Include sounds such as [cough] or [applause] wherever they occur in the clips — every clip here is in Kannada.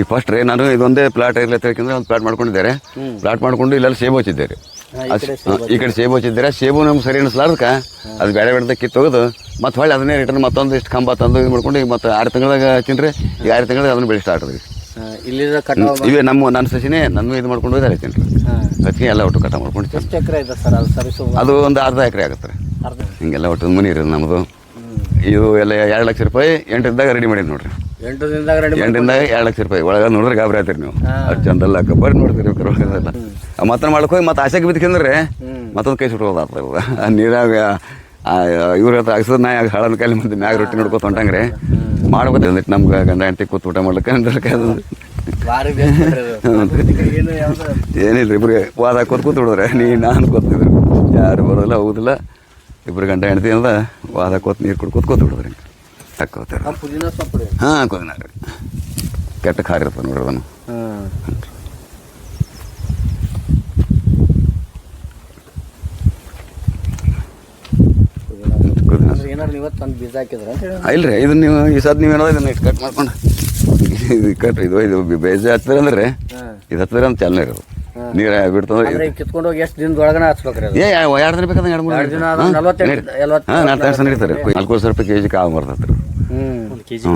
ಈ ಫಸ್ಟ್ ರೇ ನಾನು ಇದೊಂದೇ ಪ್ಲಾಟ್ ಇರಲಿ ತಿಳ್ಕೊಂಡ್ರೆ ಒಂದು ಪ್ಲಾಟ್ ಮಾಡ್ಕೊಂಡಿದ್ದಾರೆ. ಪ್ಲಾಟ್ ಮಾಡ್ಕೊಂಡು ಇಲ್ಲೆಲ್ಲ ಸೇಬು ಹಚ್ಚಿದ್ದಾರೆ. ಈ ಕಡೆ ಸೇಬು ಹಚ್ಚಿದ್ದಾರೆ. ಸೇಬು ನಮ್ಗೆ ಸರಿ ಅನಿಸ್ಲಾರ್ದಕ್ಕೆ. ಅದು ಬೇರೆ ಬೇಡದ ಕಿತ್ತೋಗೋದು ಮತ್ತೆ ಹೊಳ್ಳಿ ಅದನ್ನೇ ರಿಟರ್ನ್ ಮತ್ತೊಂದು ಇಷ್ಟು ಕಂಬ ತಂದು ಇದು ಮಾಡ್ಕೊಂಡು ಈಗ ಮತ್ತೆ ಆರು ತಿಂಗಳಾಗ ಹಚ್ಚಿನ್ರಿ. ಈಗ ಆರು ತಿಂಗಳಾಗ ಅದನ್ನ ಬೆಳೆ ಸ್ಟಾರ್ಟ್ ಆದ್ರಿ ಇವೇ ನಮ್ಮ ನನ್ನ ಸಸಿನೇ ನನ್ನ ಇದು ಮಾಡ್ಕೊಂಡು ಹೋದ್ರೆ ಹಚ್ಚಿನ್ರಿ. ಅದಕ್ಕೆ ಎಲ್ಲ ಒಟ್ಟು ಕಟ ಮಾಡ್ಕೊಂಡು ಅದು ಒಂದು ಅರ್ಧ ಎಕರೆ ಆಗುತ್ತೆ ಹಿಂಗೆಲ್ಲ ಒಟ್ಟು ಮನಿ ಇರೋದು ನಮ್ಮದು ಇದು ಎಲ್ಲ ಎರಡು ಲಕ್ಷ ರೂಪಾಯಿ ಎಂಟರದಾಗ ರೆಡಿ ಮಾಡಿದ್ದು ನೋಡ್ರಿ. ಎಂಟು ದಿನದಾಗ ರೆಡಿ ಎಂಟರಿಂದ ಎರಡು ಲಕ್ಷ ರೂಪಾಯಿ. ಒಳಗೆ ನೋಡಿದ್ರೆ ಗಾಬರಿ ಆಯ್ತೀರಿ ನೀವು. ಅದು ಚಂದಲ್ಲ ಕಬ್ಬರ್ ನೋಡ್ತೀರಿ ಒಳಗೆಲ್ಲ ಮತ್ತೆ ಮಾಡಕ್ ಹೋಗಿ ಮತ್ತೆ ಆಸೆಗೆ ಬಿದ್ಕೊಂಡ್ರೆ ಮತ್ತೊಂದು ಕೈ ಆ ನೀರಾಗ ಇವ್ರ ಹತ್ರ ಅಗ್ಸದ ನಾ ಯಾಕೆ ಹಳನ ಕೈಲಿ ಮತ್ತೆ ಮ್ಯಾಗ ರೊಟ್ಟಿ ನೋಡ್ಕೊತ ಹೊಂಟಂಗ್ರೆ. ಮಾಡ್ಬೋದು ಅಂದಿಟ್ಟು ನಮ್ಗೆ ಗಂಡ ಹೆಂಡತಿ ಕೂತ್ ಊಟ ಮಾಡ್ಲಿಕ್ಕೆ ಅಂದ್ರೆ ಏನಿಲ್ಲ ಇಬ್ರಿಗೆ ವಾದ ಕೂತ್ ಕೂತ್ ಬಿಡಿದ್ರೆ ನೀ ನಾನು ಕೂತಿದ್ರು ಯಾರು ಬರೋದಿಲ್ಲ ಹೋಗುದಿಲ್ಲ. ಇಬ್ರು ಗಂಡ ಹೆಂಡತಿ ಅಂದ ವಾದ ಕೂತ್ ನೀರು ಕುಡ್ ಕೂತ್ ಬಿಡಿದ್ರಿ. ಆ ಪುದೀನ ಸೊಪ್ಪು ರೀ ಹಾಂ ಕುದಿನ ಕೆಟ್ಟ ಖಾರ ಇರ್ತದೆ ನೋಡ್ರಿ ಅದನ್ನು. ಪುದೀನ ಇಲ್ರಿ ಇದನ್ನ ನೀವು ಈ ಸದ್ ನೀವು ಏನೋ ಇದನ್ನ ಇಷ್ಟು ಕಟ್ ಮಾಡ್ಕೊಂಡು [laughs] ಇದು ಕಟ್ ಇದು ಇದು ಬೇಜ ಹತ್ತಿರ ಅಂದ್ರೆ ಹಾಂ. ಇದು ಹತ್ತಿರ ಅಂತ ಚಾಲನೆ ಇರೋದು. ನೀರು ಕಿತ್ಕೊಂಡು ಹೋಗಿ ಎಷ್ಟು ದಿನದೊಳಗನೆ ಹಚ್ಬೇಕ್ರಿ ಅದು? ಏ ಎರಡು ದಿನ ಬೇಕಂದ್ರೆ ಎರಡು ಮೂರು ಎರಡು ದಿನ? ನಲವತ್ತೆಂಟು ಹಾಂ ನಾಲ್ಕು ತಾಸು ನಡೀತಾರೆ ನಾಲ್ಕು ಸಾವಿರ ರೂಪಾಯಿ ಕೆ ಜಿ ಕಾವು ಬರ್ತೈತೆ ರೀ ಹ್ಞೂ ಕೆ ಜಿ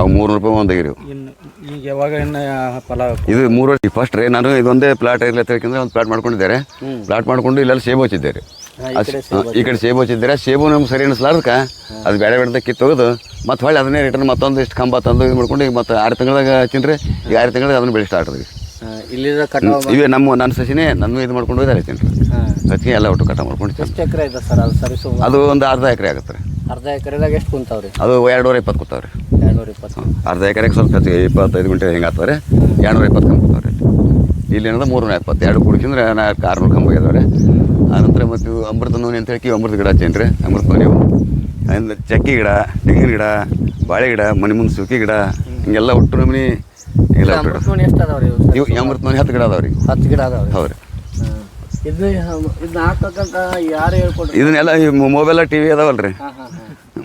ಅವು ಮೂರು ರೂಪಾಯಿ ಒಂದು ಇನ್ನು ಈಗ ಯಾವಾಗ ಇನ್ನು ಫಲ ಇದು ಮೂರು ವರ್ಷ ಫಸ್ಟ್ ರೀ ನಾನು ಇದೊಂದೇ ಪ್ಲಾಟ್ ಇರಲಿ ಯಾಕಂದ್ರೆ ಒಂದು ಪ್ಲಾಟ್ ಮಾಡ್ಕೊಂಡಿದ್ದಾರೆ. ಪ್ಲಾಟ್ ಮಾಡ್ಕೊಂಡು ಇಲ್ಲೆಲ್ಲ ಸೇಬು ಹಚ್ಚಿದ್ದಾರೆ. ಈ ಕಡೆ ಸೇಬು ಹಚ್ಚಿದ್ದಾರೆ. ಸೇಬು ನಮ್ಗೆ ಸರಿ ಅನಿಸ್ಲಾರ್ದಕ್ಕೆ? ಅದು ಬೇರೆ ಬೇಡ ಕಿತ್ತೋಗೋದು ಮತ್ತೆ ಹೊಳ್ಳಿ ಅದನ್ನೇ ರಿಟರ್ನ್ ಮತ್ತೊಂದು ಇಷ್ಟು ಕಂಬ ತಂದು ಇದು ಮಾಡ್ಕೊಂಡು ಈಗ ಮತ್ತೆ ಆರು ತಿಂಗಳಾಗ ಹಚ್ಚಿನ್ರಿ. ಈಗ ಆರು ತಿಂಗಳಿಗೆ ಅದನ್ನ ಬೆಳೆ ಸ್ಟಾರ್ಟ್ ಅದ್ರಿ ಇಲ್ಲಿಂದ ಕಟಾವ್ ಇವೇ ನಮ್ಮ ನನ್ನ ಸಸಿನೇ ನನ್ನ ಇದು ಮಾಡ್ಕೊಂಡು ಹೋದ್ರೆ ಹಚ್ಚಿನ್ರಿ ಹಾಂ. ಅದಕ್ಕೆ ಎಲ್ಲ ಒಟ್ಟು ಕಟಾವು ಮಾಡ್ಕೊಂಡು. ಎಷ್ಟು ಎಕರೆ ಇದೆ ಸರ್ ಅದು ಸರಿಸು ಅದು ಒಂದು ಅರ್ಧ ಎಕರೆ ಆಗುತ್ತೆ. ರೀ ಅರ್ಧ ಎಕರೆದಾಗ ಎಷ್ಟು ಕುಂತಾವ್ರಿ? ಅದು ಎರಡೂವರೆ ಇಪ್ಪತ್ತು ಕೂತಾವ್ರಿ. ಎರಡ್ನೂರ ಇಪ್ಪತ್ತು. ಅರ್ಧ ಎಕರೆಗೆ ಸ್ವಲ್ಪ ಇಪ್ಪತ್ತೈದು ಗಂಟೆ ಹಿಂಗೆ ಆಗ್ತಾರೆ ಎರಡುನೂರ ಇಪ್ಪತ್ತು ಕಂಬ ಕೂತಾವ್ರಿ. ಇಲ್ಲಿ ಏನದ ಮೂರ್ನೂರ ಎಪ್ಪತ್ತು. ಎರಡು ಕುಡಿಸಿದ್ರೆ ನಾಲ್ಕು ಆರುನೂರು ಕಂಬ ಇದಾವೆ ಆನಂತರ ಮತ್ತು ಅಮೃತ ನೋನಿ ಅಂತ ಹೇಳಿ ಅಮೃತ ಗಿಡ ಚೇನ್ರಿ ಅಮೃತ ನೋನಿ ಇವು ಅಂದ್ರೆ ಚಕ್ಕಿ ಗಿಡ ತೆಂಗಿನ ಗಿಡ ಬಾಳೆ ಗಿಡ ಮನೆ ಮುಂದೆ ಸುಕ್ಕಿ ಗಿಡ ಹಿಂಗೆಲ್ಲ ಒಟ್ಟು ನಮೂನಿ ಎಲ್ಲ ಅಮೃತಮಣಿ ಎಷ್ಟು ಅದಾವ್ರಿ ಇವು? ಈ ಹತ್ತು ಗಿಡ ಅದಾವ್ರಿ ಹತ್ತು ಗಿಡ ಅದಾವ್ರಿ ರೀ? ಹೇಳ್ಕೊಡ್ರಿ ಇದನ್ನೆಲ್ಲ ಈ ಮೊಬೈಲ ಟಿ ವಿ ಅದಾವಲ್ರಿ. ಹಾಂ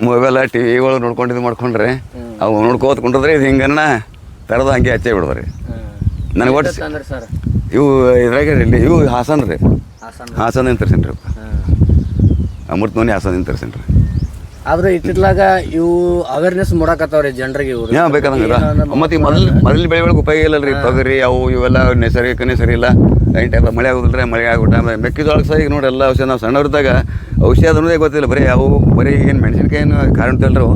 ಮೊಬೈಲ ಟಿ ವಿಗಳು ನೋಡ್ಕೊಂಡು ಇದು ಮಾಡ್ಕೊಂಡ್ರೆ ಅವು ನೋಡ್ಕೋತ ಕುಂಡ್ರೆ ಇದು ಹಿಂಗನ್ನ ತರದ ಹಂಗೆ ಹಚ್ಚೇ ರೀ ನನಗೆ ಒಟ್ಟು ಇವು ಇದ್ರಾಗ ಇಲ್ಲಿ ಇವು ಹಾಸನ್ ರೀ ಹಾಸನ ಅಂತ ರೀ ಇವು. ಹಾಂ. ಅಮೃತ ನೋನಿ ಹಾಸನ್ ಅಂತ ತರ್ಸೇನ್ರಿ ಆದ್ರೆ ಇತ್ತಿತ್ಲಾಗ ಇವು ಅವೇರ್ನೆಸ್ ಮಾಡಕತ್ತಾವ್ರಿ ಜನರಿಗೆ ಇವ್ರು. ಯಾ ಬೇಕಾದಂಗ ಮತ್ತೆ ಮೊದಲು ಮೊದಲು ಬೆಳೆಗಳಿಗೆ ಉಪಯೋಗ ಇಲ್ಲಲ್ರಿ ತೊಗರಿ ಅವು ಇವೆಲ್ಲ ನೈಸರ್ಗಿಕನೇ ಸರಿ ಇಲ್ಲ. ರೈಟ್ ಎಲ್ಲ ಮಳೆ ಆಗೋದಿಲ್ಲ ಮಳೆ ಆಗೋ ಆಮೇಲೆ ಮೆಕ್ಕೆಜೋಳಕ್ಕೆ ಸಹ ಈಗ ನೋಡಿ ಎಲ್ಲ ಔಷಧ ನಾವು ಸಣ್ಣವ್ರಿದ್ದಾಗ ಔಷಧ ಅನ್ನೋದೇ ಗೊತ್ತಿಲ್ಲ ಬರೀ ಅವು ಬರೀ ಏನು ಮೆಣಸಿನ್ಕಾಯಿ ಏನು ಕಾರಣ ತಿಳ್ರು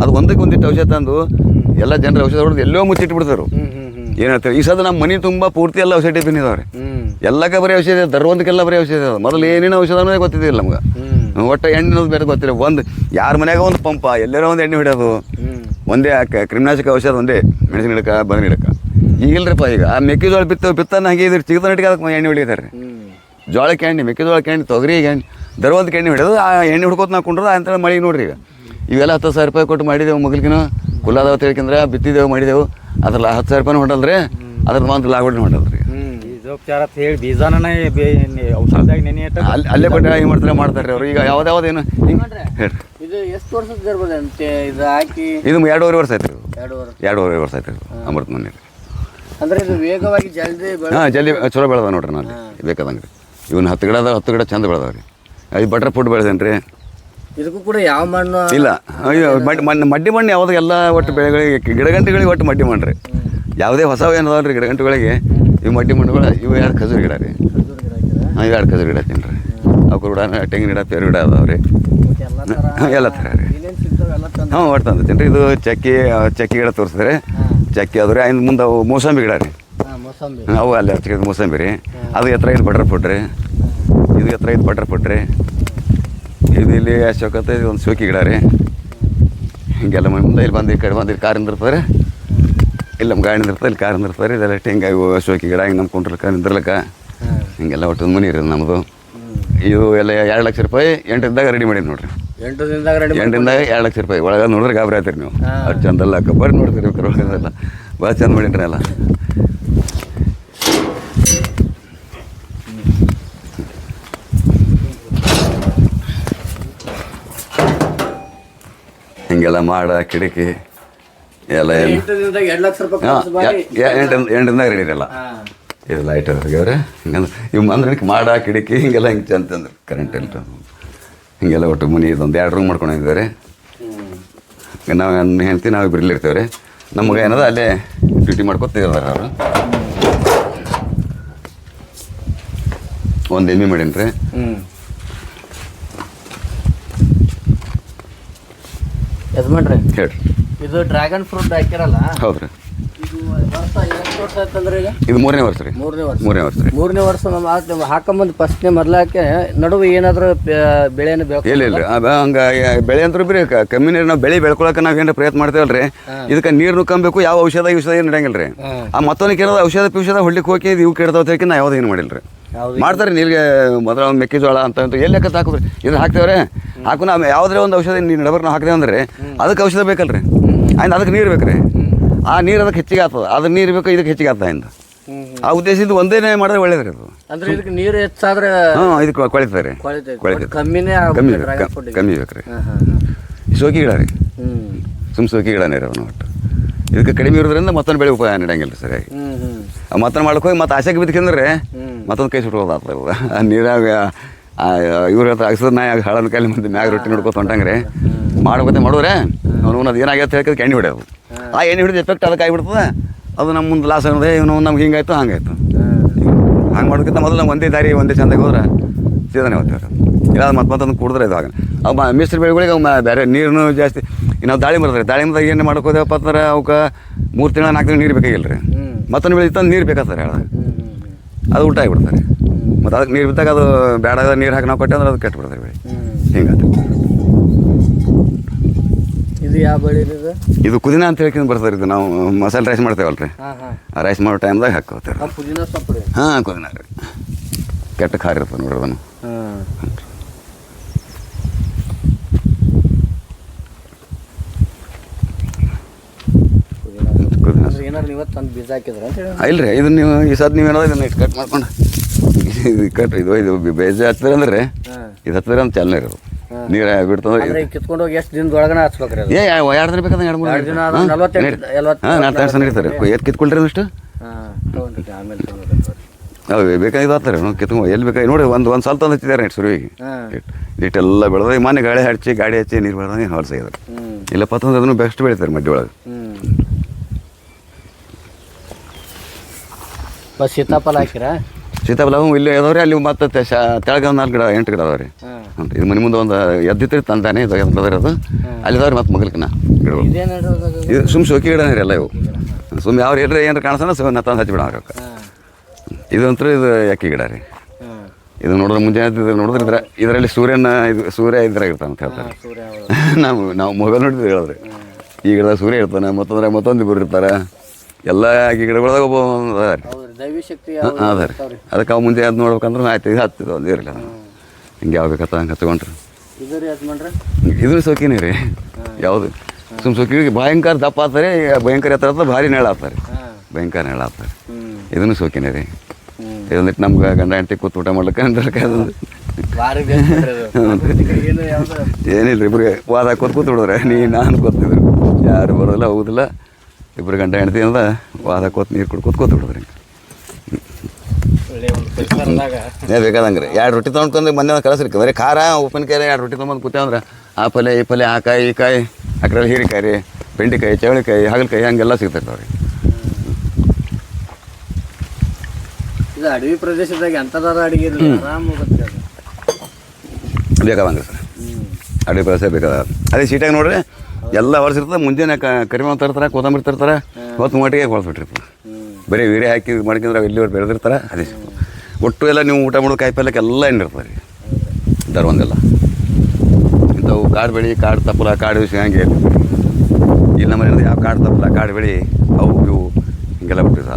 ಅದು ಒಂದಕ್ಕೆ ಒಂದಿಟ್ಟು ಔಷಧ ತಂದು ಎಲ್ಲ ಜನರು ಔಷಧ ಹೊಡೆದು ಎಲ್ಲೋ ಮುಚ್ಚಿಟ್ಟು ಬಿಡ್ತಾರೆ ಹ್ಮ್ ಹ್ಮ್ ಹ್ಮ್. ಏನು ಹೇಳ್ತಾರೆ? ಈ ಸದ ನಮ್ಮ ಮನೆ ತುಂಬ ಪೂರ್ತಿ ಎಲ್ಲ ಔಷಧಿ ಹ್ಮ್. ಎಲ್ಲಕ್ಕೆ ಬರೀ ಔಷಧಿ ಇದೆ ದರ್ವಂತಕ್ಕೆಲ್ಲ ಬರೀ ಔಷಧ. ಇದೆ ಮೊದಲು ಏನೇನು ಔಷಧ ಅನ್ನೋದೇ ಗೊತ್ತಿದ್ದಿಲ್ಲ ನಮ್ಗೆ. ಒಟ್ಟು ಎಣ್ಣೆ ಅನ್ನೋದು ಬೇರೆ ಗೊತ್ತಿಲ್ಲ. ಒಂದು ಯಾರ ಮನ್ಯಾಗ ಒಂದು ಪಂಪ ಎಲ್ಲರೂ ಒಂದು ಎಣ್ಣೆ ಹಿಡಿಯೋದು. ಒಂದೇ ಆ ಕ- ಕ್ರಿಮಿನಾಶಕ ಔಷಧ ಒಂದೇ ಮೆಣಸಿನ ಗಿಡಕ್ಕೆ ಬದನ ಗಿಡಕ್ಕೆ ಈಗ ಇಲ್ರಿಪ್ಪ ಈಗ ಆ ಮೆಕ್ಕೆಜೋಳ ಬಿತ್ತು ಬಿತ್ತನ ಹಾಗೆ ಇದ್ರೆ ಚಿಗದ ನಟಿಗೆ ಅದಕ್ಕೆ ಎಣ್ಣೆ ಹೊಡಿತಾರೆ ಜೋಳಕ್ಕೆ ಎಣ್ಣೆ ಮೆಕ್ಕೆಜೋಳಕ್ಕೆ ಎಣ್ಣೆ ತೊಗರಿಗೆ ಎಣ್ಣೆ ದರ್ವಂತಕ್ಕೆ ಎಣ್ಣೆ ಹೊಡೆಯೋದು ಆ ಎಣ್ಣೆ ಹುಡ್ಕೋತ ನಾವು ಕೊಂಡ್ರೆ ಅಂತೇಳಿ ಮಳೆ ನೋಡ್ರಿ ಈಗ. ಇವೆಲ್ಲ ಹತ್ತು ಸಾವಿರ ರೂಪಾಯಿ ಕೊಟ್ಟು ಮಾಡಿದೆವು ಮಗಲ್ಕಿನ ಕುಲಾದವ ತಿಳ್ಕಂದ್ರೆ ಬಿತ್ತಿದೆವು ಮಾಡಿದೆವು. ಅದ್ರಲ್ಲಿ ಹತ್ತು ಸಾವಿರ ರೂಪಾಯಿ ಹೊಂಡಲ್ರಿ ಅದ್ರ ಒಂದು ಹೊಂಟಲ್ರಿ. ಹ್ಮ್ ಬೀಜೋಪಚಾರ ಅಂತ ಹೇಳಿ ಬೀಜನ ಔಷಧದಾಗ ನೆನೆ ಅಲ್ಲಿ ಅಲ್ಲೇ ಕೊಟ್ಟರೆ ಹಿಂಗೆ ಮಾಡ್ತಾರೆ ಮಾಡ್ತಾರೆ ಅವ್ರು. ಈಗ ಯಾವ್ದು ಯಾವ್ದೇನು ಹಿಂಗೆ ಹೇಳ್ರಿ. ಇದು ಎಷ್ಟು ವರ್ಷದ ಇದು ಹಾಕಿ ಇದು ಎರಡೂವರೆ ವರ್ಷ ಆಯ್ತು. ರೀ ಇದು. ಎರಡು ವರ್ಷ. ಎರಡೂವರೆ ವರ್ಷ ಆಯ್ತು. ಅಮೃತ ಮನೆ. ಅಂದ್ರೆ ಇದು ವೇಗವಾಗಿ ಜಲ್ದಿ ಹಾಂ ಜಲ್ದಿ ಚಲೋ ಬೆಳೆದ ನೋಡ್ರಿ ನಾನು. ಬೇಕಾದಂಗೆ. ರೀ ಇವನು ಹತ್ತು ಗಿಡ ಹತ್ತು ಗಿಡ ಚಂದ ಬೆಳೆದಾವ ರೀ. ಐದು ಬಟ್ರ್ ಫುಡ್ ಬೆಳೆದೇನೆ ರೀ ಇದಕ್ಕೂ ಕೂಡ ಯಾವ ಮಣ್ಣು ಇಲ್ಲ. ಅಯ್ಯೋ ಮಡ್ಡಿ ಮಣ್ಣು ಮಡ್ಡಿ ಮಣ್ಣು ಯಾವುದು? ಎಲ್ಲ ಒಟ್ಟು ಬೆಳೆಗಳಿಗೆ ಗಿಡಗಂಟೆಗಳಿಗೆ ಒಟ್ಟು ಮಡ್ಡಿ ಮಣ್ಣು ರೀ. ಯಾವುದೇ ಹೊಸ ಏನು ಅದಾವ ರೀ ಗಿಡಗಂಟಿಗಳಿಗೆ. ಇವು ಮಡ್ಡಿ ಮಣ್ಣುಗಳು ಇವು ಎರಡು ಖಜೂರು ಗಿಡ ರೀ. ಗಿಡ? ಹಾಂ ಎರಡು ಖಜೂರು ಗಿಡ ಹತ್ತೀನಿ ರೀ ಅವ್ರು ಕೂಡ ತೆಂಗಿನ ಗಿಡ, ಪೇರು ಗಿಡ ಅದಾವೆ ರೀ. ಎಲ್ಲ ಥರ ರೀ. ಹಾಂ ಒಟ್ಟು ತಂದಿದ್ದೀನಿ ರೀ ಇದು ಚಕ್ಕಿ ಚಕ್ಕಿ ಗಿಡ ತೋರಿಸಿದ್ರೆ ಚಕ್ಕಿ ಅದು ರೀ. ಇನ್ನು ಮುಂದೆ ಅವು ಮೋಸಂಬಿ ಗಿಡ ರೀ. ಅವು ಅಲ್ಲಿ ಹಚ್ಚಿದ ಮೋಸಂಬಿ ರೀ. ಅದು ಎತ್ತರ ಐದು ಬಟರ್ ಫುಡ್ ರೀ. ಇದು ಎತ್ತರ ಐದು ಬಟರ್ ಫುಡ್ ರೀ. ಇದು ಇಲ್ಲಿ ಅಶೋಕತೆ ಇದು ಒಂದು ಶೋಕಿ ಗಿಡ ರೀ. ಹಿಂಗೆಲ್ಲ ಮುಂದೆ ಇಲ್ಲಿ ಬಂದು ಈ ಕಡೆ ಬಂದು ಕಾರಿಂದ ಕಾರ್ ನಿಂದಿರ್ತಾರೆ ಇಲ್ಲಿ ನಮ್ಮ ಗಾಡಿ ನಿಂದಿರ್ತಾರೆ ಇಲ್ಲಿ ಕಾರ್ ನಿಂದಿರ್ತಾರೆ ಇದೆಲ್ಲ ಹಿಂಗಾಗಿ ಶೋಕಿ ಗಿಡ ಹಿಂಗೆ ನಮ್ಮ ಕುಂಟ್ರಕ್ಕೆ ನಿಂದಿರ್ಲಕ್ಕ. ಹಿಂಗೆಲ್ಲ ಒಟ್ಟು ಮನಿ ಇರೋದು ನಮ್ಮದು ಇದು ಎಲ್ಲ ಎರಡು ಲಕ್ಷ ರೂಪಾಯಿ ಎಂಟರದಾಗ ರೆಡಿ ಮಾಡೀನಿ ನೋಡ್ರಿ. ಎಂಟು ದಿನದಾಗ ರೆಡಿ ಎಂಟರಿಂದಾಗ ಎರಡು ಲಕ್ಷ ರೂಪಾಯಿ. ಒಳಗೆ ನೋಡಿದ್ರೆ ಗಾಬರಿ ಆಯ್ತೀರಿ ನೀವು. ಅದು ಚಂದಲ್ಲ ಕಬ್ಬರ್ ನೋಡ್ತೀರಿ ಒಳಗೆಲ್ಲ ಭಾಳ ಚಂದ ಮಾಡೀನಿ ಎಲ್ಲ. ಹಿಂಗೆಲ್ಲ ಮಾಡ ಕಿಟಕಿ. ಎಲ್ಲ ಎಂಟು ರೆಡಿ ಇರಲ್ಲ. ಹಾ. ಇದು ಲೈಟ್ ಅವ್ರೆ ಹಿಂಗಂದ್ರೆ. ಇವು ಅಂದ್ರೆ ಮಾಡ ಕಿಡಕಿ ಹಿಂಗೆಲ್ಲ ಹಿಂಗೆ ಅಂತಂದ್ರೆ ಕರೆಂಟ್ ಇಲ್ಲ ಹಿಂಗೆಲ್ಲ ಒಟ್ಟು ಮನೆ ಇದೊಂದು ಎರಡು ರೂಮ್ ಮಾಡ್ಕೊಂಡಿದ್ದಾರೆ. ನಾವು ನನ್ನ ಹೆಂಡ್ತಿ ನಾವು ಇಬ್ಬರಲ್ಲಿ ಇರ್ತೇವ್ರಿ ರೀ ನಮ್ಮ ಏನದ ಅಲ್ಲೇ ಡ್ಯೂಟಿ ಮಾಡ್ಕೊತಿದ್ದಾರೆ ಅವರು. ಒಂದು ಎಮ್ಮೆ ಮಾಡೀನಿ ರೀ ಹೇಳ್ರಿ. ಇದು ಡ್ರ್ಯಾಗನ್ ಫ್ರೂಟ್ ಹಾಕಿರಲ್ಲ ಹೌದ್ರಿ. ರೀ ಇದು ವರ್ಷ ಎಷ್ಟು ವರ್ಷ ಆಯ್ತಂದ್ರೆ ಈಗ ಇದು ಮೂರನೇ ವರ್ಷ ರೀ. ಮೂರನೇ ವರ್ಷ. ಮೂರನೇ ವರ್ಷ ರೀ. ಮೂರನೇ ವರ್ಷ ನಮ್ಮ ಹಾಕ್- ಹಾಕೊಂಬಂದು ಫಸ್ಟ್ನೇ ಮೊದಲಾಕೆ ನಡುವೆ ಏನಾದರೂ ಬೆ- ಬೆಳೆನ ಬೆಳ್ಕೊ ಇಲ್ಲ ಇಲ್ಲ ಅದ ಹಂಗ ಬೆಳೆ ಅಂದ್ರೆ ಬರೀ ಕ- ಕಮ್ಮಿ ನೀರು ನಾವು ಬೆಳೆ ಬೆಳ್ಕೊಳಕ್ಕೆ ನಾವು ಏನಾರ ಪ್ರಯತ್ನ ಮಾಡ್ತೇವಲ್ರಿ. ಇದಕ್ಕೆ ನೀರು ನುಕ್ಕಂಬೇಕು ಯಾವ ಔಷಧ ಔಷಧ ಏನು ನಡೆಯಂಗಿಲ್ಲ ರೀ ಆ ಮತ್ತೊಂದು ಕೇಳೋದು ಔಷಧ ಪಿಷಧ ಹೊಡ್ಲಿಕ್ಕೆ ಹೋಗಿ ಇವು ಕೆಡ್ತಾವ ಅಂತ ನಾ ಯಾವ್ದು ಏನು ಮಾಡಿಲ್ಲ ರೀ ಮಾಡ್ತಾರೆ ನೀರಿಗೆ ಮೊದಲ ಒಂದು ಮೆಕ್ಕೆಜೋಳ ಅಂತ ಅಂತ ಎಲ್ಲಿ ಲೆಕ್ಕ ಹಾಕಿದ್ರಿ ಇದನ್ನು ಹಾಕ್ತೇವ್ರೆ? ಹಾಕು ನಾವು ಯಾವುದೇ ಒಂದು ಔಷಧಿ ನೀರು ನಡಬರ್ ನಾವು ಹಾಕ್ತೇವೆ ಅಂದ್ರೆ ಅದಕ್ಕೆ ಔಷಧ ಬೇಕಲ್ರಿ. ಆಯ್ತು ಅದಕ್ಕೆ ನೀರು ಬೇಕು ರೀ ಆ ನೀರು ಅದಕ್ಕೆ ಹೆಚ್ಚಿಗೆ ಆಗ್ತದೆ. ಅದ್ರ ನೀರು ಬೇಕು ಇದಕ್ಕೆ ಹೆಚ್ಚಿಗೆ ಆಗ್ತದೆ ಇಂದ. ಆ ಉದ್ದೇಶದಿಂದ ಒಂದೇನೇ ಮಾಡಿದ್ರೆ ಒಳ್ಳೇದ್ರಿ ಅದು. ಅಂದ್ರೆ ಇದಕ್ಕೆ ನೀರು ಹೆಚ್ಚಾದ್ರೆ ಹಾಂ ಇದಕ್ಕೆ ಕೊಳಿತಾರೆ. ಕಮ್ಮಿನೇ ಕಮ್ಮಿ. ಕಮ್ಮಿ ಬೇಕು ರೀ. ಸೋಕಿ ಗಿಡ ರೀ. ಸುಮ್ ಸೋಕಿ ಗಿಡನೇ ರೀ ಅವನು ಒಟ್ಟು. ಇದಕ್ಕೆ ಕಡಿಮೆ ಇರೋದ್ರಿಂದ ಮತ್ತೊಂದು ಬೆಳೆ ಉಪಯೋಗ ನಡೆಯಂಗಿಲ್ಲ ಸರಿಯಾಗಿ. ಮತ್ತೊಂದು ಮಾಡಕ್ಕೆ ಹೋಗಿ ಮತ್ತೆ ಆಸೆಗೆ ಹ್ಮ್. ಮತ್ತೊಂದು ಕೈ ಸುಟ್ಕೋದಾಗ್ತದೆ ಆ ನೀರಾಗ ಇವ್ರ ಹತ್ರ ಅಗಸದ ನಾಯಿ ಹಳದ ಕೈಲಿ ಮತ್ತೆ ಮ್ಯಾಗ ರೊಟ್ಟಿ ನೋಡ್ಕೊತ ಹೊಂಟಂಗ್ರೆ ಮಾಡ್ಬೇಕಂತ ಮಾಡೋರೆ ಅವ್ನು ಅದು ಏನಾಗೈತೆ ಹೇಳ್ಕೊಂಡು ಎಣ್ಣೆ ಹೊಡೆಯೋದು ಆ ಎಣ್ಣೆ ಹಿಡಿದು ಎಫೆಕ್ಟ್ ಅದಕ್ಕೆ ಆಗಿಬಿಡ್ತದೆ ಅದು ನಮ್ಮ ಮುಂದೆ ಲಾಸ್ ಅನ್ನೋದೇ ಇವನು ನಮ್ಗೆ ಹಿಂಗಾಯ್ತು ಹಂಗಾಯ್ತು ಹಂಗೆ ಮಾಡೋದಕ್ಕಿಂತ ಮೊದಲು ನಮ್ಗೆ ಒಂದೇ ದಾರಿ ಒಂದೇ ಚಂದಾಗಿ ಹೋದ್ರೆ ಸೀದಾನೆ ಹೋಗ್ತೇವೆ ಇಲ್ಲ ಮತ್ತೆ ಮತ್ತೊಂದು ಕುಡಿದ್ರೆ ಇದು ಆಗ ಅವು ಮಿಶ್ರ ಬೆಳೆಗಳಿಗೆ ಅವು ಬೇರೆ ನೀರನ್ನು ಜಾಸ್ತಿ ನಾವು ದಾಳಿ ಬರ್ತಾರೆ ದಾಳಿ ಏನು ಮಾಡ್ಕೋದೇವಪ್ಪ ಅಂದ್ರೆ ಅವಕ್ಕೆ ಮೂರು ತಿಂಗಳ ನಾಲ್ಕು ತಿಂಗಳು ನೀರು ಬೇಕಾಗಿಲ್ಲ ರೀ ಮತ್ತೊಂದು ಬೆಳೆ ಇತ್ತಂದ್ರೆ ನೀರು ಬೇಕಾಗ್ತಾರೆ ಹೇಳ ಅದು ಊಟ ಆಗಿಬಿಡ್ತಾರೆ ಮತ್ತು ಅದಕ್ಕೆ ನೀರು ಬಿದ್ದಾಗ ಅದು ಬೇಡ ನೀರು ಹಾಕಿ ನಾವು ಕೊಟ್ಟೆ ಅಂದ್ರೆ ಅದು ಕೆಟ್ಟು ಬಿಡ್ತಾರೆ ಬೆಳೆ. ಹಿಂಗಾದ್ರೆ. ಇದು ಯಾವ ಬೆಳೆ ಇದು? ಅಂತ ಹೇಳ್ಕೊಂಡು ಬರ್ತಾರೆ ಇದು. ನಾವು ಮಸಾಲೆ ರೈಸ್ ಮಾಡ್ತೇವಲ್ಲ ರೀ ಆ ರೈಸ್ ಮಾಡೋ ಟೈಮ್ದಾಗ ಹಾಕೋತಾರೆ ಪುದೀನ ರೀ ಹಾಂ ಕುದಿನ ರೀ ಕೆಟ್ಟ ಖಾರ ಇರ್ತದೆ ನೋಡ್ರಿ ಅದನ್ನು ಹಾಂ ಕುದಿನ ಅಂದ್ರೆ ಏನಾರು ಇವತ್ತು ತಂದು ಬೀಜ ಹಾಕಿದ್ರ ಅಂತ ಹೇಳಿ. ಇಲ್ಲ ರೀ ಇದನ್ನ ನೀವು ಈ ಸದ್ ನೀವೇನೋ ಇದನ್ನ ಇಟ್ಟು ಕಟ್ ಮಾಡ್ಕೊಂಡು ಇದು ಕಟ್ ಇದು ಇದು ಬೇಜ ಅಂದ್ರೆ? ಇದು ಹತ್ತಿರ ಅಂತ ಚಾಲನೆ ಇರೋದು. ನೀರು ಬಿಡ್ತಂದ್ರೆ ಅಂದ್ರೆ ಈಗ ಕಿತ್ಕೊಂಡು ಹೋಗಿ ಎಷ್ಟು ದಿನದೊಳಗನೆ ಹಚ್ಬೇಕ್ರಿ ಅದು? ಏ ಎರಡು ದಿನ ಬೇಕಾದ್ರೆ ಎರಡು ಮೂರು ಎರಡು ದಿನ ಆದ್ರೆ ನಲವತ್ತೆಂಟು ಎಲ್ವತ್ತು ಹಾಂ ನಾಲ್ಕು ತಾಸು ನಡೀತಾರೆ. ಎತ್ ಕಿತ್ಕೊಳ್ರಿ ಇಷ್ಟು ಹಾಂ ತೊಗೊಂಡಿದ್ದೆ ಆಮೇಲೆ ತೊಗೊಂಡಿದ್ದೆ ಅವು ಬೇಕಾಗಿದ್ದು ಆಗ್ತಾರೆ ನಾವು ಕಿತ್ಕೊಂಡು ಎಲ್ಲಿ ಬೇಕಾಗಿ ನೋಡಿ ಒಂದು ಒಂದು ಸಲ ತಂದು ಹಚ್ಚಿದ್ದಾರೆ ಸುರುವಿಗೆ ಹಾಂ. ಇಟ್ಟೆಲ್ಲ ಮೊನ್ನೆ ಗಾಳಿ ಹಚ್ಚಿ ಗಾಡಿ ಹಚ್ಚಿ ನೀರು ಬೆಳೆದಂಗೆ ಹೊಲಸಾಗಿದ್ದಾರೆ ಹ್ಞೂ ಇಲ್ಲಪ್ಪ ಅಂತಂದ್ರೆ ಅದನ್ನು ಬೆಸ್ಟ್ ಬೆಳಿತಾರೆ ಮಡ್ಡಿ ಒಳಗೆ. ಹ್ಞೂ ಬಸ್ ಸೀತಾಫಲ ಹಾಕಿರಾ? ಸೀತಾಫಲ ಹ್ಞೂ ಇಲ್ಲಿ ಅದಾವ್ರಿ ಅಲ್ಲಿ ಮತ್ತೆ ತೆಳಗ ನಾಲ್ಕು ಗಿಡ ಎಂಟು ಗಿಡ ಅದಾವ್ರಿ. ಹ್ಞೂ ಇದು ಮನೆ ಮುಂದೆ ಒಂದು ಎದ್ದಿತ್ತು ತಂದಾನೆ ಇದು ಅದು. ಅಲ್ಲಿ ಅದಾವ್ರಿ ಮತ್ತೆ ಮಗಲ್ಕನ ಗಿಡಗಳು. ಇದು ಸುಮ್ ಶೋಕಿ ಗಿಡನೇ ರೀ ಎಲ್ಲ ಇವು. ಸುಮ್ ಯಾವ ಏನ್ರ ಏನಾರ ಕಾಣಿಸೋಣ ಸೊ ನಾ ತಂದು ಹಚ್ಚಿಬಿಡ ಹಾಂ. ಇದು ಅಂತೂ ಇದು ಯಾಕೆ ಗಿಡ ರೀ. ಇದು ನೋಡಿದ್ರೆ ಮುಂಜಾನೆ ಇದು ನೋಡಿದ್ರೆ ಇದ್ರೆ ಇದರಲ್ಲಿ ಸೂರ್ಯನ ಇದು ಸೂರ್ಯ ಇದ್ರಾಗ ಇರ್ತಾನೆ ಅಂತ ಹೇಳ್ತಾರೆ. [laughs] ನಾವು ನಾವು ಮೊಬೈಲ್ ನೋಡಿದ್ರೆ ಹೇಳಿದ್ರಿ. ಈ ಗಿಡದಾಗ ಸೂರ್ಯ ಇರ್ತಾನೆ ಮತ್ತಂದ್ರೆ ಮತ್ತೊಂದು ಇಬ್ಬರು ಇರ್ತಾರೆ. ಎಲ್ಲ ಗಿಡಗಳಾಗ ಒಬ್ಬ ಅದ ರೀ ಅದಕ್ಕೆ ಅವು ಮುಂದೆ ಅದು ನೋಡ್ಬೇಕಂದ್ರೆ ಆಯ್ತು ಇದು ಹತ್ತಿದ ಒಂದು ಇರಲಿಲ್ಲ ಹಿಂಗೆ ಯಾವ ಬೇಕತ್ತ ಹಂಗೆ ಹತ್ಕೊಂಡ್ರಿ ಇದನ್ನು ಸೋಕಿನೇ ರೀ. ಯಾವುದು? ಸುಮ್ ಸೋಕಿಗೆ ಭಯಂಕರ ದಪ್ಪ ಆತಾರೆ ಭಯಂಕರ ಎತ್ತರ ಭಾರಿ ನೆಳ ಆತಾರೆ ಭಯಂಕರ ನೆಳ ಆತಾರೆ ಇದನ್ನು ಸೋಕಿನೇ ರೀ. ಇದೊಂದಿಟ್ಟು ನಮ್ಗೆ ಗಂಡ ಹೆಂಡತಿ ಕೂತು ಊಟ ಮಾಡ್ಲಿಕ್ಕೆ ಏನಿಲ್ಲ ರೀ ಇಬ್ರಿಗೆ ವಾದ ಕೂತ್ ಕೂತ್ ಬಿಡಿದ್ರೆ ನೀ ನಾನು ಕೂತಿದ್ರು ಯಾರು ಬರೋದಿಲ್ಲ ಹೋಗುದಿಲ್ಲ. ಇಬ್ರು ಗಂಡ ಹೆಂಡತಿ ಅಂದ ವಾದ ಕೂತ್ ನೀರು ಕುಡ್ ಕೂತ್ ಬಿಡಿದ್ರಿ ಏ ಬೇಕಾದಂಗೆ ರೀ ಎರಡು ರೊಟ್ಟಿ ತೊಗೊಂಡ್ಕೊಂಡು ಮೊನ್ನೆ ಕಳಿಸ್ರಿ ಬರೀ ಖಾರ ಉಪ್ಪಿನಕಾಯಿ ಎರಡು ರೊಟ್ಟಿ ತೊಗೊಂಬಂದು ಕೂತೇವಂದ್ರೆ ಆ ಪಲ್ಯ ಈ ಪಲ್ಯ ಆ ಕಾಯಿ ಈ ಕಾಯಿ ಅಕ್ರಲ್ಲಿ ಹೀರಿಕಾಯಿ ರೀ ಬೆಂಡೆಕಾಯಿ ಚವಳಿಕಾಯಿ ಹಾಗಲಕಾಯಿ ಹಂಗೆಲ್ಲ ಸಿಗ್ತಿರ್ತಾವೆ ರೀ ಇದು ಅಡವಿ ಪ್ರದೇಶದಾಗ ಎಂಥದಾರ ಅಡಿಗೆ ಬೇಕಾದಂಗೆ ಸರ್. ಅಡುಗೆ ಪ್ರದೇಶ ಬೇಕಾದ ಅದೇ ಸೀಟಾಗಿ ನೋಡ್ರಿ ಎಲ್ಲ ವರ್ಷ ಇರ್ತದೆ ಮುಂಜಾನೆ ಕ ಕರಿಬೇವು ತರ್ತಾರೆ ಕೋತಂಬರಿ ತರ್ತಾರೆ ಹೊತ್ತು ಮಟ್ಟಿಗೆ ಕೊಳ್ಸ್ಬಿಟ್ಟಿರ್ತಾರೆ. ಹ್ಞೂ ಬರೀ ವೀರ್ಯ ಹಾಕಿ ಮಾಡ್ಕೊಂಡ್ರೆ ಇಲ್ಲಿ ಬೆಳೆದಿರ್ತಾರೆ ಅದೇ ಒಟ್ಟು ಎಲ್ಲ ನೀವು ಊಟ ಮಾಡೋ ಕಾಯಿ ಪಲ್ಯಕ್ಕೆ ಎಲ್ಲ ಎಣ್ಣೆ ಇರ್ತಾರೆ ರೀ ದರ್ವಂದೆಲ್ಲ ಇಂಥವು ಕಾಡು ಬೆಳಿ, ಕಾಡು ತಪ್ಪಲ, ಕಾಡು ಹಂಗೆ ಇಲ್ಲಿ ನಮ್ಮ ಮನೆಯಲ್ಲಿ ಯಾವ ಕಾಡು ತಪ್ಪಲ, ಕಾಡು ಬೆಳಿ, ಅವು ಇವು ಹಿಂಗೆಲ್ಲ ಬಿಟ್ಟಿರ ರೀ.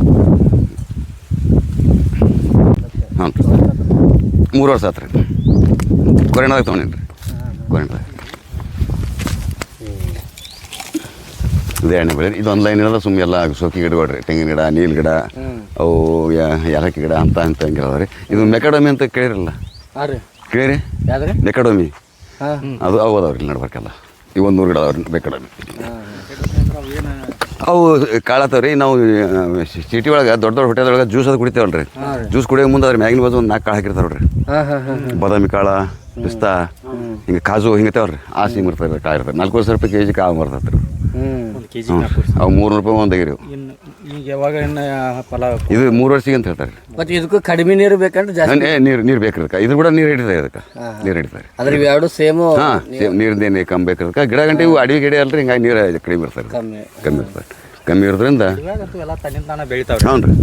ಮೂರು ವರ್ಷ ಆತ್ರಿ. ಕೊರೋನಾದಾಗ ತೊಗೊಂಡೇನಿ ರೀ ಕೊರೋನಾದಾಗ ಇದೇ ಎಣ್ಣೆ ಬೆಳೆ. ಇದು ಒಂದು ಲೈನ್ ಇರೋದು ಸುಮ್ಮನೆ ಎಲ್ಲ ಸೋಕಿ ಗಿಡಗಳು ರೀ ತೆಂಗಿನ ಗಿಡ, ನೀಲ್ ಗಿಡ. ಅವು ಯಾ- ಯಾಲಕ್ಕಿ ಗಿಡ ಅಂತ ಅಂತ ಹಿಂಗೆ ಅದಾವ ರೀ ಇದು ಮೆಕಡಮಿ ಅಂತ ಕೇಳಿರಲ್ಲ? ಕೇಳಿರಿ ಮೆಕಡಮಿ. ಹಾಂ. ಅದು ಅವು ಅದಾವ್ರಿ ಇಲ್ಲಿ ನಡ್ಬೇಕಲ್ಲ ಈ ಒಂದು ನೂರು ಗಿಡ ಅದಾವ್ರಿ ಮೆಕಡಮಿ. ಹಾಂ ಏನು? ಅವು ಕಾಳತ್ತವ ರೀ ನಾವು ಸಿಟಿ ಒಳಗೆ ದೊಡ್ಡ ದೊಡ್ಡ ಹೋಟೆಲ್ದೊಳಗೆ ಜ್ಯೂಸ್ ಅದು ಕುಡಿತೇವಲ್ಲ ರೀ. ಜ್ಯೂಸ್ ಕುಡಿಯೋ ಮುಂದೆ ಅದ್ರ ಮ್ಯಾಗಿನ ಬಾಜು ಒಂದು ನಾಲ್ಕು ಕಾಳು ಹಾಕಿರ್ತಾರೆ ನೋಡ್ರಿ. ಹಾಂ ಹಾಂ ಹಾಂ ಬಾದಾಮಿ ಕಾಳ ಪಿಸ್ತಾ ಹಿಂಗೆ ಕಾಜು ಹಿಂಗೆ ತೇವ್ರಿ ಆ ಸಿಂಗ್ ಇರ್ತದೆ ಕಾಳು ಇರ್ತದೆ ನಾಲ್ಕು ಸಾವಿರ ರೂಪಾಯಿ ಕೆ ಜಿ ಕಾಳು ಬರ್ತೈತೆ ರೀ ಹ್ಞೂ ಒಂದು ಕೆ ಜಿ ಅವು ಮೂರ್ನೂರು ರೂಪಾಯಿ ಒಂದು ತೆಗಿರಿ ಇನ್ನು ಈಗ ಯಾವಾಗ ಇನ್ನು ಫಲ ಇದು ಮೂರು ವರ್ಷಿಗೆ ಅಂತ ಹೇಳ್ತಾರೆ. ಮತ್ತೆ ಇದಕ್ಕೂ ಕಡಿಮೆ ನೀರು ಬೇಕಂದ್ರೆ ಜಾಸ್ತಿ ಏ ನೀರು ನೀರು ಬೇಕು ಇದು ಕೂಡ ನೀರು ಹಿಡಿತಾರೆ ಅದಕ್ಕೆ. ನೀರು ಹಿಡಿತಾರೆ. ಅದ್ರ ಎರಡು ಸೇಮು ಹಾಂ ನೀರ್ದೇನು ಕಮ್ಮಿ ಬೇಕು ಗಿಡ ಗಂಟೆ ಇವು ಅಡಿಗೆ ಗಿಡ ಅಲ್ರಿ ಹಿಂಗಾಗಿ ನೀರು ಕಡಿಮೆ ಇರ್ತಾರೆ ಕಮ್ಮಿ. ಕಮ್ಮಿ ಇರ್ತಾರೆ ಕಮ್ಮಿ ಇರೋದ್ರಿಂದ ಇವಾಗಂತೂ ಎಲ್ಲ ತನ್ನಿಂದ ತಾನೇ ಬೆಳಿತಾವ್ರಿ. ಹ್ಞೂ ರೀ.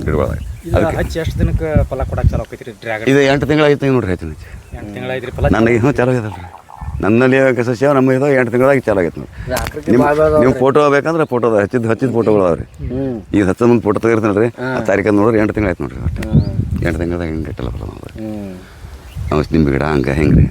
ಗಿಡಗಳಾಗ ಇದು ಹಚ್ಚಿ ಎಷ್ಟು ದಿನಕ್ಕೆ ಫಲ ಕೊಡಕ್ಕೆ ಚಾಲು ಆಕೈತ್ರಿ ಡ್ರ್ಯಾಗನ್? ಇದು ಎಂಟು ತಿಂಗಳಾಗಿತ್ತು ನೋಡ್ರಿ ನೋಡಿರಿ ಹೆಚ್ಚು ಎಂಟು ಐತ್ರಿ ಫಲ? ನನಗೆ ಇನ್ನೂ ಚಲೋ ಇದೆ ರೀ ನನ್ನಲ್ಲಿ ಸಸ್ಯ ನಮ್ಮ ಇದು ಎಂಟು ತಿಂಗಳಾಗಿ ಚಾಲು ಆಗೈತೆ ನೋಡಿ. ನಿಮ್ಮ ನೀವು ಫೋಟೋ ಬೇಕಂದ್ರೆ ಫೋಟೋ ಹಚ್ಚಿದ ಹಚ್ಚಿದ ಫೋಟೋಗಳು ಅದಾವೆ ರೀ ಈಗ ಹಚ್ಚ ಮುಂದೆ ಫೋಟೋ ತೆಗಿರ್ತೀನಿ ರೀ ಆ ತಾರೀಕು ನೋಡ್ರಿ ಎಂಟು ತಿಂಗಳು ಆಯ್ತು ನೋಡ್ರಿ ಅಷ್ಟು ಎಂಟು ತಿಂಗಳದಾಗ ಹಿಂಗೆ ಇಟ್ಟಲ್ಲ ಬರೋದು ಅವ ನಿಂಬೆ ಗಿಡ ಹಂಗೆ ಹೆಂಗೆ ರೀ